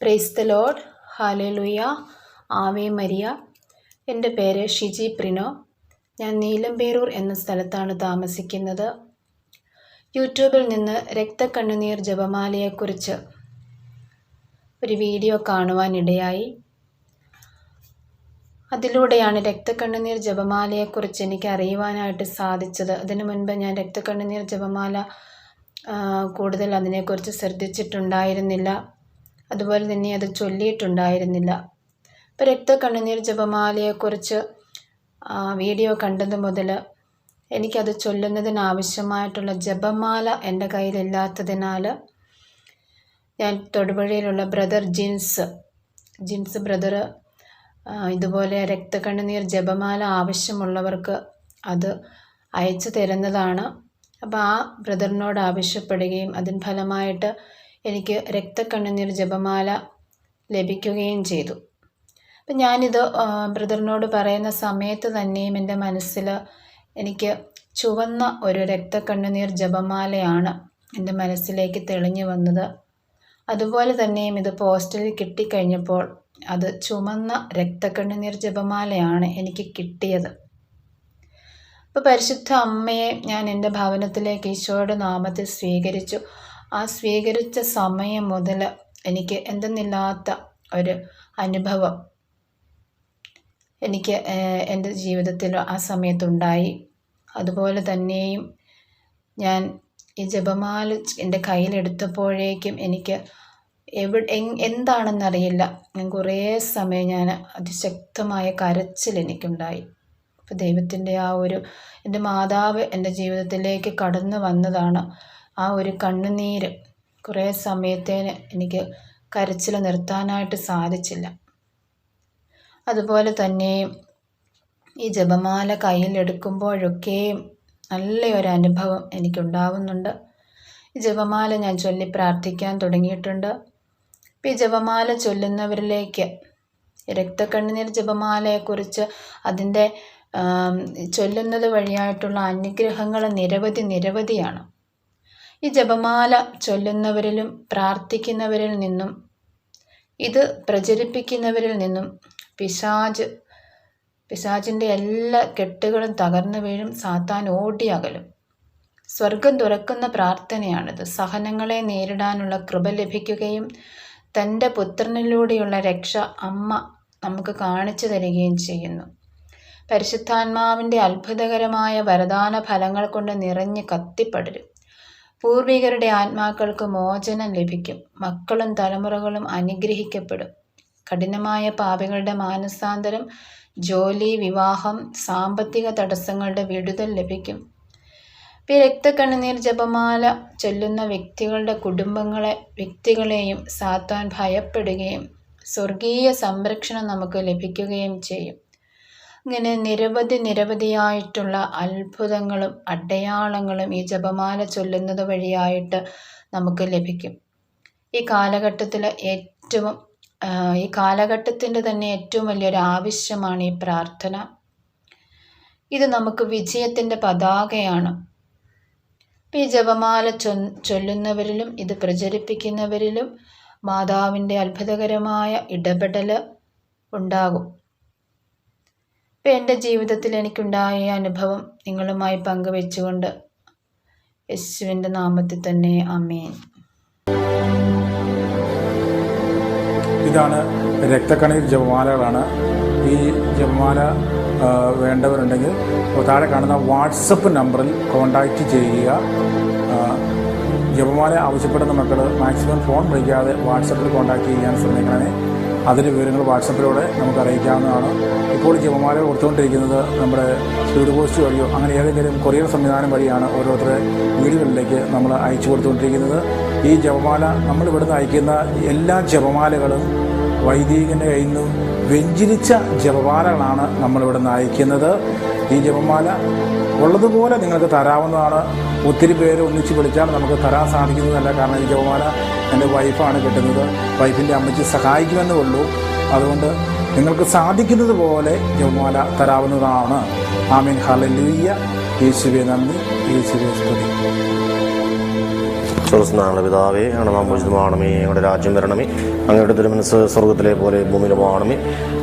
Praise the lord hallelujah Ave Maria എന്റെ പേര് ഷിജി പ്രിനോ. ഞാൻ നീലംപേരൂർ എന്ന സ്ഥലത്താണ് താമസിക്കുന്നത്. യൂട്യൂബിൽ നിന്ന് രക്തക്കണ്ണുനീർ ജപമാലയെക്കുറിച്ച് ഒരു വീഡിയോ കാണുവാനിടയായി. അതിലൂടെയാണ് രക്തക്കണ്ണുനീർ ജപമാലയെക്കുറിച്ച് എനിക്ക് അറിയുവാനായിട്ട് സാധിച്ചത്. അതിനു മുൻപ് ഞാൻ രക്തക്കണ്ണുനീർ ജപമാല കൂടുതൽ അതിനെക്കുറിച്ച് ശ്രദ്ധിച്ചിട്ടുണ്ടായിരുന്നില്ല. അതുപോലെ തന്നെ അത് ചൊല്ലിയിട്ടുണ്ടായിരുന്നില്ല. ഇപ്പോൾ രക്തക്കണ്ണുനീർ ജപമാലയെക്കുറിച്ച് ആ, വീഡിയോ കണ്ടത് മുതൽ എനിക്കത് ചൊല്ലുന്നതിനാവശ്യമായിട്ടുള്ള ജപമാല എന്റെ കയ്യിലില്ലാത്തതിനാൽ ഞാൻ തൊടുപുഴയിലുള്ള ബ്രദർ ജിൻസ് ജിൻസ് ബ്രദർ ഇതുപോലെ രക്തക്കണ്ണുനീർ ജപമാല ആവശ്യമുള്ളവർക്ക് അത് അയച്ചു തരുന്നതാണ്. അപ്പോൾ ആ ബ്രദറിനോട് ആവശ്യപ്പെടുകയും അതിന് ഫലമായിട്ട് എനിക്ക് രക്തക്കണ്ണുനീർ ജപമാല ലഭിക്കുകയും ചെയ്തു. അപ്പം ഞാനിത് ബ്രദറിനോട് പറയുന്ന സമയത്ത് തന്നെയും എന്റെ മനസ്സിൽ എനിക്ക് ചുവന്ന ഒരു രക്തക്കണ്ണുനീർ ജപമാലയാണ് എന്റെ മനസ്സിലേക്ക് തെളിഞ്ഞു വന്നത്. അതുപോലെ തന്നെയും ഇത് പോസ്റ്റലിൽ കിട്ടിക്കഴിഞ്ഞപ്പോൾ അത് ചുമന്ന രക്തക്കണ്ണുനീർ ജപമാലയാണ് എനിക്ക് കിട്ടിയത്. അപ്പോൾ പരിശുദ്ധ അമ്മയെ ഞാൻ എന്റെ ഭവനത്തിലേക്ക് ഈശോയുടെ നാമത്തിൽ സ്വീകരിച്ചു. ആ സ്വീകരിച്ച സമയം മുതൽ എനിക്ക് എന്തെന്നില്ലാത്ത ഒരു അനുഭവം എനിക്ക് എന്റെ ജീവിതത്തിൽ ആ സമയത്തുണ്ടായി. അതുപോലെ തന്നെയും ഞാൻ ഈ ജപമാല എന്റെ കയ്യിലെടുത്തപ്പോഴേക്കും എനിക്ക് എവിടെ എന്താണെന്നറിയില്ല. ഞാൻ കുറേ സമയം ഞാൻ അതിശക്തമായ കരച്ചിൽ എനിക്കുണ്ടായി. അപ്പോൾ ദൈവത്തിന്റെ ആ ഒരു എന്റെ മാതാവ് എന്റെ ജീവിതത്തിലേക്ക് കടന്നു വന്നതാണ് ആ ഒരു കണ്ണുനീര് കുറേ സമയത്തേന് എനിക്ക് കരച്ചിൽ നിർത്താനായിട്ട് സാധിച്ചില്ല. അതുപോലെ തന്നെ ഈ ജപമാല കയ്യിലെടുക്കുമ്പോഴൊക്കെയും നല്ലൊരു അനുഭവം എനിക്കുണ്ടാവുന്നുണ്ട്. ഈ ജപമാല ഞാൻ ചൊല്ലി പ്രാർത്ഥിക്കാൻ തുടങ്ങിയിട്ടുണ്ട്. ഈ ജപമാല ചൊല്ലുന്നവരിലേക്ക് രക്തക്കണ്ണുനീർ ജപമാലയെക്കുറിച്ച് അതിന്റെ ചൊല്ലുന്നത് വഴിയായിട്ടുള്ള അനുഗ്രഹങ്ങൾ നിരവധി നിരവധിയാണ്. ഈ ജപമാല ചൊല്ലുന്നവരിലും പ്രാർത്ഥിക്കുന്നവരിൽ നിന്നും ഇത് പ്രചരിപ്പിക്കുന്നവരിൽ നിന്നും പിശാജ് പിശാചിന്റെ എല്ലാ കെട്ടുകളും തകർന്നു വീഴും സാത്താൻ ഓടിയകലും സ്വർഗം തുറക്കുന്ന പ്രാർത്ഥനയാണിത്. സഹനങ്ങളെ നേരിടാനുള്ള കൃപ ലഭിക്കുകയും തന്റെ പുത്രനിലൂടെയുള്ള രക്ഷ അമ്മ നമുക്ക് കാണിച്ചു തരികയും ചെയ്യുന്നു. പരിശുദ്ധാത്മാവിന്റെ അത്ഭുതകരമായ വരദാന ഫലങ്ങൾ കൊണ്ട് നിറഞ്ഞ് കത്തിപ്പടരും. പൂർവികരുടെ ആത്മാക്കൾക്ക് മോചനം ലഭിക്കും. മക്കളും തലമുറകളും അനുഗ്രഹിക്കപ്പെടും. കഠിനമായ പാപികളുടെ മാനസാന്തരം ജോലി വിവാഹം സാമ്പത്തിക തടസ്സങ്ങളുടെ വിടുതൽ ലഭിക്കും. രക്തക്കണ്ണുനീർ ജപമാല ചൊല്ലുന്ന വ്യക്തികളുടെ കുടുംബങ്ങളെ വ്യക്തികളെയും സാത്താൻ ഭയപ്പെടുകയും സ്വർഗീയ സംരക്ഷണം നമുക്ക് ലഭിക്കുകയും ചെയ്യും. ഇങ്ങനെ നിരവധി നിരവധിയായിട്ടുള്ള അത്ഭുതങ്ങളും അടയാളങ്ങളും ഈ ജപമാല ചൊല്ലുന്നത് വഴിയായിട്ട് നമുക്ക് ലഭിക്കും. ഈ കാലഘട്ടത്തിൽ ഏറ്റവും ഈ കാലഘട്ടത്തിന്റെ തന്നെ ഏറ്റവും വലിയൊരു ആവശ്യമാണ് ഈ പ്രാർത്ഥന. ഇത് നമുക്ക് വിജയത്തിന്റെ പതാകയാണ്. ഈ ജപമാല ചൊ ചൊല്ലുന്നവരിലും ഇത് പ്രചരിപ്പിക്കുന്നവരിലും മാതാവിന്റെ അത്ഭുതകരമായ ഇടപെടൽ ഉണ്ടാകും. ഇപ്പം എന്റെ ജീവിതത്തിൽ എനിക്കുണ്ടായ അനുഭവം നിങ്ങളുമായി പങ്കുവെച്ചുകൊണ്ട് യേശുവിന്റെ നാമത്തിൽ തന്നെ അമേൻ ഇതാണ് രക്തക്കണീർ ജപമാലകളാണ്. ഈ ജപമാല വേണ്ടവരുണ്ടെങ്കിൽ താഴെ കാണുന്ന വാട്സപ്പ് നമ്പറിൽ കോണ്ടാക്റ്റ് ചെയ്യുക. ജപമാല ആവശ്യപ്പെടുന്ന മക്കൾ മാക്സിമം ഫോൺ വിളിക്കാതെ വാട്സപ്പിൽ കോൺടാക്റ്റ് ചെയ്യാൻ ശ്രമിക്കണമേ. അതിന്റെ വിവരങ്ങൾ വാട്സപ്പിലൂടെ നമുക്ക് അറിയിക്കാവുന്നതാണ്. ഇപ്പോൾ ഈ ജപമാല കൊടുത്തുകൊണ്ടിരിക്കുന്നത് നമ്മുടെ സ്പീഡ് പോസ്റ്റ് വഴിയോ അങ്ങനെ ഏതെങ്കിലും കൊറിയർ സംവിധാനം വഴിയാണ് ഓരോരുത്തരുടെ വീടുകളിലേക്ക് നമ്മൾ അയച്ചു കൊടുത്തുകൊണ്ടിരിക്കുന്നത്. ഈ ജപമാല നമ്മൾ ഇവിടുന്ന് അയക്കുന്ന എല്ലാ ജപമാലകളും വൈദികന്റെ കയ്യിൽ നിന്നും വെഞ്ചിരിച്ച ജപമാലകളാണ് നമ്മളിവിടുന്ന് അയക്കുന്നത്. ഈ ജപമാല ഉള്ളതുപോലെ നിങ്ങൾക്ക് തരാവുന്നതാണ്. ഒത്തിരി പേര് ഒന്നിച്ച് വിളിച്ചാൽ നമുക്ക് തരാൻ സാധിക്കുന്നതല്ല കാരണം ഈ ജപമാല എന്റെ വൈഫാണ് കിട്ടുന്നത്. വൈഫിന്റെ അമ്മച്ചി സഹായിക്കുമെന്നേ ഉള്ളൂ. അതുകൊണ്ട് നിങ്ങൾക്ക് സാധിക്കുന്നത് പോലെ ജപമാല തരാവുന്നതാണ്. ആമീൻ. ഹലലൂയ്യ യേശുവെ നന്ദി. യേശുവെ സ്തുതി. സ്വർസ്നാങ്ങളുടെ പിതാവേ ആണ് നാം ഉചിതമാണമേ ഞങ്ങളുടെ രാജ്യം വരണമേ അങ്ങയുടെ തിരുമനസ് സ്വർഗത്തിലെ പോലെ ഭൂമിയിലുമാണമേ.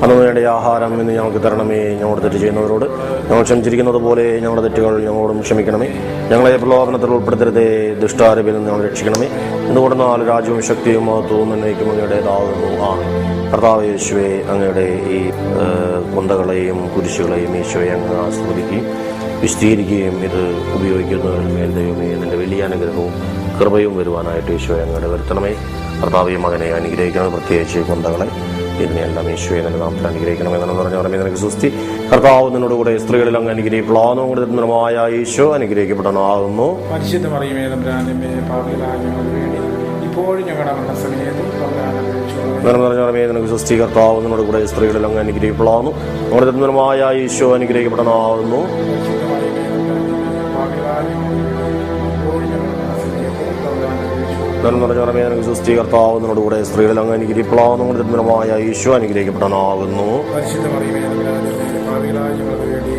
അന്ന് വേണ്ട ആഹാരം ഇന്ന് ഞങ്ങൾക്ക് തരണമേ ഞങ്ങളോട് തെറ്റ് ചെയ്യുന്നവരോട്. ഞങ്ങൾ ക്ഷമിച്ചിരിക്കുന്നത് പോലെ ഞങ്ങളുടെ തെറ്റുകൾ ഞങ്ങളോടും ക്ഷമിക്കണമേ. ഞങ്ങളെ പ്രലോഭനത്തിൽ ഉൾപ്പെടുത്തരുതേ ദുഷ്ടാരവിൽ നിന്ന് ഞങ്ങൾ രക്ഷിക്കണമേ. എന്തുകൊണ്ട് നാല് രാജ്യവും ശക്തിയും മഹത്വവും എന്നേക്കും അങ്ങയുടേതാകുന്നു ആണ് കർത്താവ് യേശുവെ അങ്ങയുടെ ഈ കൊന്തകളെയും കുരിശുകളെയും യേശുവെ അങ്ങ് ആസ്വദിക്കുകയും വിശദീകരിക്കുകയും ഇത് ഉപയോഗിക്കുന്നവരിൽ മേൽ ദൈവമേ നിന്റെ വലിയ അനുഗ്രഹവും കൃപയും വരുവാനായിട്ട് ഈശോയെ അങ്ങോട്ട് വരുത്തണമേ. കർത്താവിയും മകനെ അനുഗ്രഹിക്കണം പ്രത്യേകിച്ച് കുന്തകളെ ഇതിനെല്ലാം ഈശോയെ തന്നെ നാം അനുഗ്രഹിക്കണമെന്ന് പറഞ്ഞു പറഞ്ഞാൽ നിനക്ക് സുസ്തി കർത്താവ് നിന്നോട് കൂടെ സ്ത്രീകളിൽ അങ്ങ് അനുഗ്രഹിക്കപ്പെടാവുന്നു കൊണ്ട് നിർമ്മമായ ഈശോ അനുഗ്രഹിക്കപ്പെടണമാകുന്നു. പരിശുദ്ധ മറിയമേ തമ്പുരാനമ്മേ പാപികളായ വേണ്ടി ഇപ്പോഴും ഞങ്ങളുടെ മരണസമയത്തും തമ്പുരാനെ പറഞ്ഞു പറയുമ്പോൾ നിനക്ക് സുസ്തി കർത്താവ് നിന്നോട് കൂടെ സ്ത്രീകളിൽ അങ്ങ് അനുഗ്രഹിക്കപ്പെടാവുന്നു നമ്മുടെ നിർമ്മമായ ഈശോ അനുഗ്രഹിക്കപ്പെടണമാകുന്നു. തമ്പുരാനമ്മേ സ്ത്രീകൾ വേണ്ടി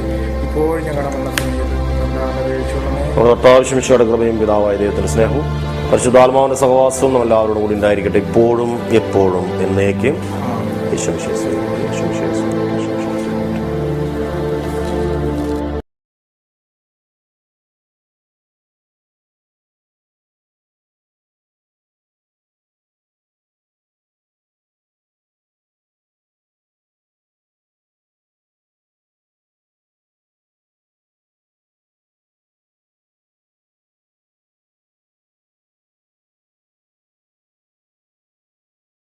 ഇപ്പോഴും ഞങ്ങളുടെ മരണസമയത്തും തമ്പുരാനെ വിളിച്ചോളണമേ. നമ്മുടെ കർത്താവിശ്മിഷയുടെ കൃപയും പിതാവായ ദൈവത്തിന്റെ സ്നേഹവും പരിശുദ്ധാത്മാവിന്റെ സഹവാസവും നമ്മൾ എല്ലാവരോടും കൂടി ഉണ്ടായിരിക്കട്ടെ ഇപ്പോഴും എപ്പോഴും എന്നേക്കും. യേശുവിശേഷം യേശുവിശേഷം